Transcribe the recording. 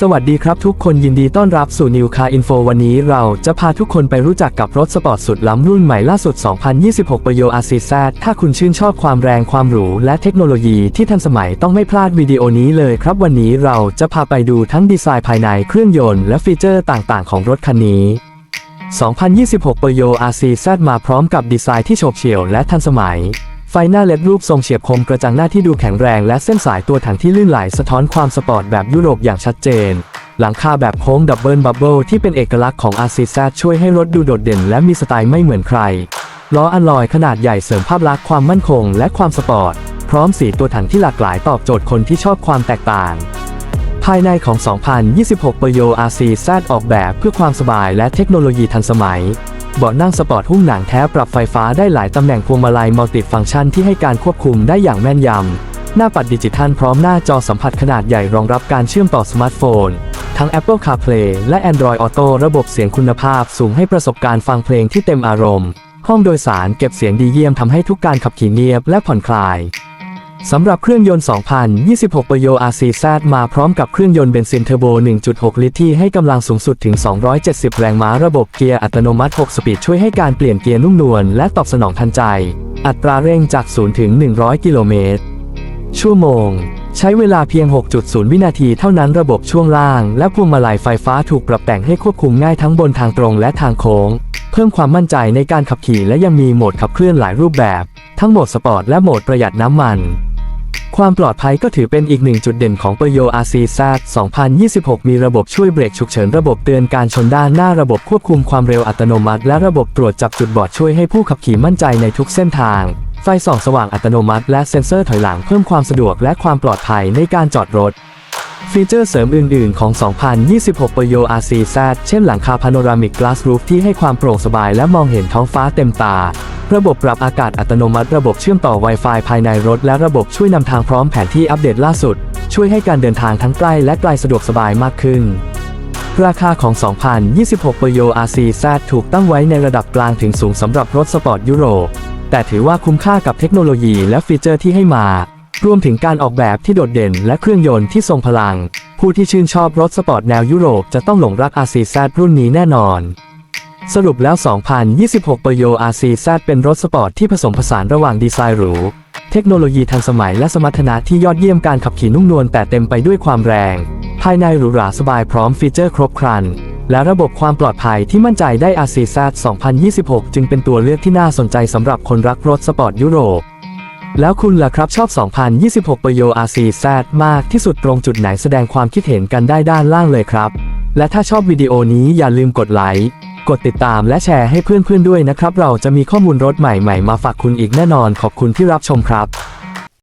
สวัสดีครับทุกคนยินดีต้อนรับสู่ New Car Info วันนี้เราจะพาทุกคนไปรู้จักกับรถสปอร์ตสุดล้ำรุ่นใหม่ล่าสุด 2026ประโย RCZ ถ้าคุณชื่นชอบความแรงความหรูและเทคโนโลยีที่ทันสมัยต้องไม่พลาดวิดีโอนี้เลยครับ วันนี้เราจะพาไปดูทั้งดีไซน์ภายในเครื่องยนต์และฟีเจอร์ต่างๆ ของรถคันนี้ 2026ประโย RCZ มาพร้อมกับดีไซน์ที่โฉบเฉี่ยวและทันสมัย ไฟหน้าเล็ดรูปทรงเฉียบคมกระจังหน้าที่ดูแข็งแรงและเส้นสายตัวถังที่ลื่นไหลสะท้อนความสปอร์ตแบบยุโรปอย่างชัดเจน หลังคาแบบโค้งดับเบิลบับเบิลที่เป็นเอกลักษณ์ของ RCZ ช่วยให้รถดูโดดเด่นและมีสไตล์ไม่เหมือนใคร ล้ออัลลอยขนาดใหญ่เสริมภาพลักษณ์ความมั่นคงและความสปอร์ต พร้อมสีตัวถังที่หลากหลายตอบโจทย์คนที่ชอบความแตกต่าง ภายในของ 2026ประโย RCZ ออกแบบเพื่อความสบายและเทคโนโลยีทันสมัย เบาะนั่งสปอร์ตหุ้มหนังแท้ปรับไฟฟ้าได้หลายตำแหน่งพวงมาลัยมัลติฟังก์ชันที่ให้การควบคุมได้อย่างแม่นยำ หน้าปัดดิจิทัลพร้อมหน้าจอสัมผัสขนาดใหญ่รองรับการเชื่อมต่อสมาร์ทโฟน ทั้ง Apple CarPlay และ Android Auto ระบบเสียงคุณภาพสูงให้ประสบการณ์ฟังเพลงที่เต็มอารมณ์ ห้องโดยสารเก็บเสียงดีเยี่ยมทำให้ทุกการขับขี่เนียบและผ่อนคลาย สำหรับเครื่องยนต์ 2026ประโย RCZ มาพร้อมกับเครื่องยนต์เบนซินเทอร์โบ 1.6 ลิตรที่ให้กำลังสูงสุดถึง 270 แรงม้าระบบเกียร์อัตโนมัติ 6 สปีดช่วยให้การเปลี่ยนเกียร์นุ่มนวลและตอบสนองทันใจ อัตราเร่งจาก 0 ถึง 100 กิโลเมตร ชั่วโมง ใช้เวลาเพียง 6.0 วินาทีเท่านั้นระบบช่วงล่าง และพวงมาลัยไฟฟ้าถูกปรับแต่งให้ควบคุมง่ายทั้งบนทางตรงและทางโค้ง เพิ่มความมั่นใจในการขับขี่และยังมีโหมดขับเคลื่อนหลายรูปแบบ ทั้งโหมดสปอร์ตและโหมดประหยัดน้ำมัน ความปลอดภัยก็ถือเป็นอีกหนึ่งจุดเด่นของปโยอาซีซา2026 มีระบบช่วยเบรกฉุกเฉินระบบเตือนการชนด้านหน้าระบบควบคุมความเร็วอัตโนมัติ และระบบตรวจจับจุดบอดช่วยให้ผู้ขับขี่มั่นใจในทุกเส้นทาง ไฟส่องสว่างอัตโนมัติ และเซ็นเซอร์ถอยหลังเพิ่มความสะดวกและความปลอดภัยในการจอดรถ ฟีเจอร์เสริมอื่น ๆ ของ 2026ประโย RCZ เช่นหลังคาพาโนรามิก Glass Roof ที่ให้ความโปร่งสบายและมองเห็นท้องฟ้าเต็มตา ระบบปรับอากาศอัตโนมัติ ระบบเชื่อมต่อ Wi-Fi ภายในรถ และระบบช่วยนำทางพร้อมแผนที่อัปเดตล่าสุด ช่วยให้การเดินทางทั้งใกล้และไกลสะดวกสบายมากขึ้น ราคาของ 2026ประโย RCZ ถูกตั้งไว้ในระดับกลางถึงสูงสำหรับรถสปอร์ตยุโรป แต่ถือว่าคุ้มค่ากับเทคโนโลยีและฟีเจอร์ที่ให้มา รวมถึงการออกแบบที่โดดเด่นและเครื่องยนต์ที่ทรงพลัง ผู้ที่ชื่นชอบรถสปอร์ตแนวยุโรปจะต้องหลงรัก RCZ รุ่นนี้แน่นอน สรุปแล้ว 2026ประโย RCZ เป็นรถสปอร์ตที่ผสมผสานระหว่างดีไซน์หรู เทคโนโลยีทันสมัยและสมรรถนะที่ยอดเยี่ยมการขับขี่นุ่มนวลแต่เต็มไปด้วยความแรง ภายในหรูหราสบายพร้อมฟีเจอร์ครบครัน และระบบความปลอดภัยที่มั่นใจได้ RCZ 2026 จึงเป็นตัวเลือกที่น่าสนใจสำหรับคนรักรถสปอร์ตยุโรป แล้วคุณล่ะครับชอบ 2026 ประโย RCZ มากที่สุดตรงจุดไหนแสดงความคิดเห็นกันได้ด้านล่างเลยครับ และถ้าชอบวิดีโอนี้อย่าลืมกดไลค์ กดติดตามและแชร์ให้เพื่อนๆด้วยนะครับ เราจะมีข้อมูลรถใหม่ๆ มาฝากคุณอีกแน่นอนขอบคุณที่รับชมครับ